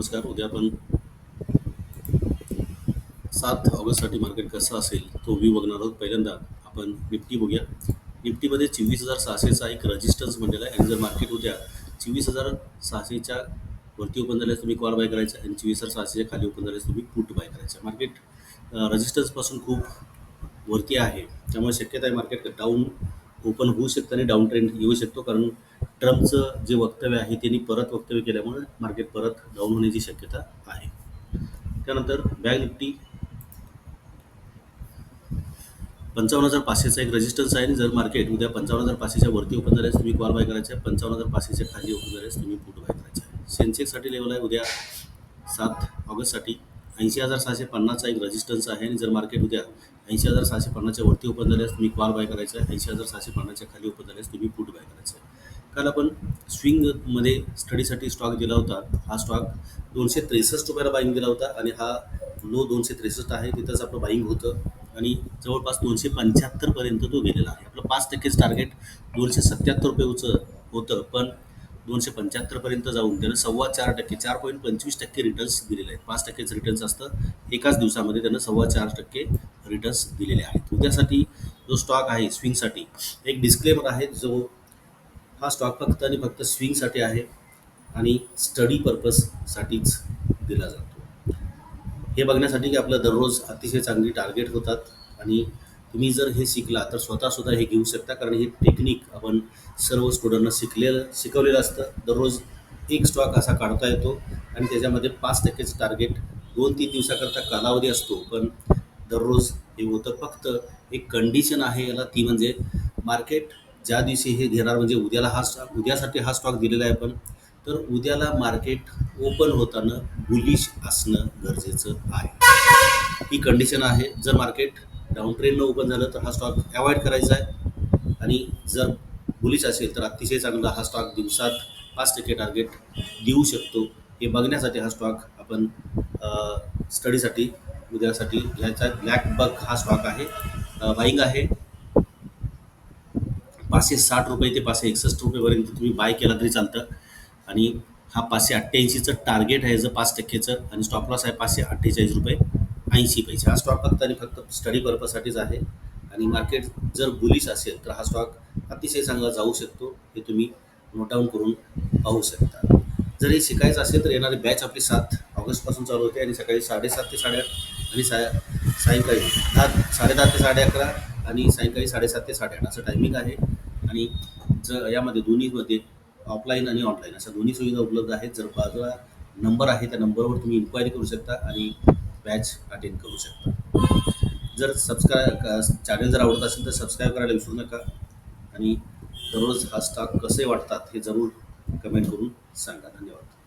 नमस्कार. उद्या आपण सात ऑगस्टसाठी मार्केट कसं असेल तो व्ह्यू बघणार आहोत. पहिल्यांदा आपण निफ्टी बघूया. निफ्टीमध्ये चोवीस हजार सहाशेचा एक रजिस्टन्स म्हणलेला आहे. आणि जर मार्केट उद्या चोवीस हजार सहाशेच्या वरती ओपन झाल्यास तुम्ही कॉल बाय करायचा आणि चोवीस हजार सहाशेच्या खाली ओपन झाल्यास तुम्ही पुट बाय करायचं मार्केट रजिस्टन्सपासून खूप वरती आहे. त्यामुळे शक्यता आहे मार्केट डाऊन ओपन होऊ शकतं आणि डाऊन ट्रेंड येऊ शकतो. कारण ट्रम्पचं जे वक्तव्य आहे त्यांनी परत वक्तव्य केल्यामुळे मार्केट परत डाऊन होण्याची शक्यता आहे. त्यानंतर बँक निफ्टी. पंचावन्न हजार पाचशेचा एक रेजिस्टन्स आहे आणि जर मार्केट उद्या पंचावन्न हजार पाचशेच्या वरती ओपन झाल्यास तुम्ही कॉल बाय करायचा. आहे पंचावन्न हजार पाचशेच्या खाली ओपन झाल्यास तुम्ही पुट बाय करायचा. आहे सेन्सेक्ससाठी लेवल आहे उद्या सात ऑगस्टसाठी. ऐंशी हजार सहाशे पन्नासचा एक रेजिस्टन्स आहे आणि जर मार्केट उद्या ऐंशी हजार सहाशे पन्नासच्या वरती ओपन झाल्यास तुम्ही कॉल बाय करायचा. आहे ऐंशी हजार सहाशे पन्नासच्या खाली ओपन झाल्यास तुम्ही पुट बाय करायचं. आहे काल आपण स्विंगमध्ये स्टडीसाठी स्टॉक दिला होता. हा स्टॉक दोनशे त्रेसष्ट रुपयाला बाईंग दिला होता आणि हा लो दोनशे त्रेसष्ट आहे तिथंच आपलं बाईंग होतं. आणि जवळपास दोनशे पंच्याहत्तरपर्यंत तो गेलेला आहे. आपलं पाच टक्केच टार्गेट दोनशे सत्याहत्तर रुपयेचं होतं पण दोनशे पंच्याहत्तरपर्यंत जाऊन त्यानं सव्वा चार टक्के चार पॉईंट पंचवीस टक्के रिटर्न्स दिलेले आहेत. पाच टक्केच रिटर्न्स असतं. एकाच दिवसामध्ये त्यानं सव्वा चार टक्के रिटर्न्स दिलेले आहेत. उद्यासाठी जो स्टॉक आहे स्विंगसाठी एक डिस्क्लेमर आहे जो हा स्टॉक फक्त आणि फक्त स्विंगसाठी आहे आणि स्टडी पर्पजसाठीच दिला जातो. हे बघण्यासाठी की आपलं दररोज अतिशय चांगली टार्गेट होतात आणि तुम्ही जर हे शिकला तर स्वतःसुद्धा हे घेऊ शकता कारण हे टेक्निक आपण सर्व स्टुडंटना शिकलेलं शिकवलेलं असतं. दररोज एक स्टॉक असा काढता येतो आणि त्याच्यामध्ये पाच टक्केचं टार्गेट दोन तीन दिवसाकरता कालावधी असतो. पण दररोज हे होतं. फक्त एक कंडिशन आहे याला ती म्हणजे मार्केट ज्या दिवशी हे घेणार म्हणजे उद्याला हा स्टॉक उद्यासाठी हा स्टॉक दिलेला आहे पण तर उद्याला मार्केट ओपन होताना बुलिश असणं गरजेचं आहे. ही कंडिशन आहे. जर मार्केट डाऊन ट्रेंडनं ओपन झालं तर हा स्टॉक अवॉइड करायचा आहे. आणि जर बुलिश असेल तर अतिशय चांगला हा स्टॉक दिवसात पाच टक्के टार्गेट देऊ शकतो. हे बघण्यासाठी हा स्टॉक आपण स्टडीसाठी उद्यासाठी घ्यायचा ब्लॅक बग हा स्टॉक आहे. बाईंग आहे. पाचशे साठ रुपये ते पाचशे एकसष्ट रुपयेपर्यंत तुम्ही बाय केला तरी चालतं. आणि हा पाचशे अठ्ठ्याऐंशीचं टार्गेट आहे जर पाच टक्केचं. आणि स्टॉप लॉस आहे पाचशे अठ्ठेचाळीस रुपये ऐंशी पैसे. हा स्टॉक फक्त आणि फक्त स्टडी पर्पजसाठीच आहे. आणि मार्केट जर बुलिश असेल तर हा स्टॉक अतिशय चांगला जाऊ शकतो. हे तुम्ही नोट डाऊन करून पाहू शकता. जर हे शिकायचं असेल तर येणारी बॅच आपली सात ऑगस्टपासून चालू होते. आणि सकाळी साडेसात ते साडेआठ आणि सा सायंकाळी दहा साडेदहा ते साडे अकरा आणि सायंकाळी साडेसात ते साडेआठ असं टायमिंग आहे. आणि जर यामध्ये दोन्हीमध्ये ऑफलाईन आणि ऑनलाईन अशा दोन्ही सुविधा उपलब्ध आहेत. जर बाजूला नंबर आहे त्या नंबरवर तुम्ही इन्क्वायरी करू शकता आणि बॅच अटेंड करू शकता. जर सबस्क्राय चॅनल जर आवडत असेल तर सबस्क्राईब करायला विसरू नका. आणि दररोज हा स्टॉक कसे वाटतात हे जरूर कमेंट करून सांगा. धन्यवाद.